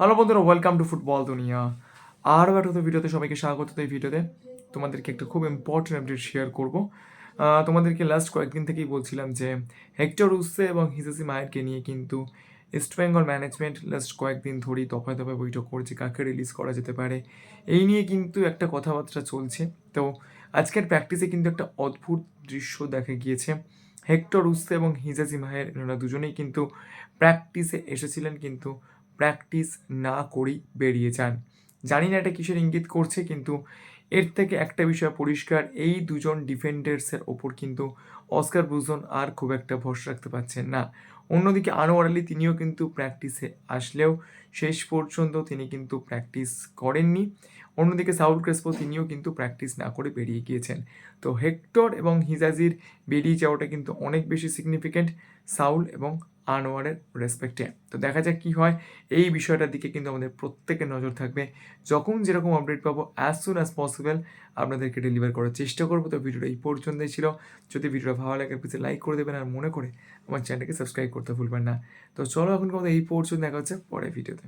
Hello বন্ধুরা welcome to football দুনিয়া। আরও একটা তো ভিডিওতে সবাইকে স্বাগত। এই ভিডিওতে তোমাদেরকে একটা খুব ইম্পর্টেন্ট আপডেট শেয়ার করব। তোমাদেরকে লাস্ট কয়েকদিন থেকেই বলছিলাম যে হেক্টর উসে এবং হিসাসি মায়েরকে নিয়ে কিন্তু ইস্ট বেঙ্গল ম্যানেজমেন্ট লাস্ট কয়েকদিন ধরেই দফায় দফায় বৈঠক করছে, কাকে রিলিজ করা যেতে পারে, এই নিয়ে কিন্তু একটা কথাবার্তা চলছে। তো আজকের প্র্যাকটিসে কিন্তু একটা অদ্ভুত দৃশ্য দেখা গিয়েছে। হেক্টর উসে এবং হিজাজি মাহের এনারা দুজনেই কিন্তু প্র্যাকটিসে এসেছিলেন কিন্তু প্র্যাকটিস না করেই বেরিয়ে যান। জানি না এটা কিসের ইঙ্গিত করছে, কিন্তু এর থেকে একটা বিষয় পরিষ্কার, এই দুজন ডিফেন্ডার্সের ওপর কিন্তু অস্কার ব্রুজন আর খুব একটা ভরসা রাখতে পারছেন না। অন্যদিকে আনোয়ার আলী তিনিও কিন্তু প্র্যাকটিসে আসলেও শেষ পর্যন্ত তিনি কিন্তু প্র্যাকটিস করেননি। অন্যদিকে সাউল ক্রেসপো তিনিও কিন্তু প্র্যাকটিস না করে বেরিয়ে গিয়েছেন। তো হেক্টর এবং হিজাজির বেরিয়ে যাওয়াটা কিন্তু অনেক বেশি সিগনিফিক্যান্ট সাউল এবং আনোয়ারের রেসপেক্টে তো দেখা যাক কী হয়। এই বিষয়টার দিকে কিন্তু আমাদের প্রত্যেকের নজর থাকবে। যখন যেরকম আপডেট পাবো অ্যাজ সুন অ্যাজ পসিবল আপনাদেরকে ডেলিভার করার চেষ্টা করব। তো ভিডিওটা এই পর্যন্তই ছিল। যদি ভিডিওটা ভালো লাগে প্লিজ লাইক করে দেবেন। আর মনে করে আমার চ্যানেলকে সাবস্ক্রাইব করতে ভুলবেন না। তো চলো এখন কথা এই পর্যন্ত দেখা হচ্ছে পরের ভিডিওতে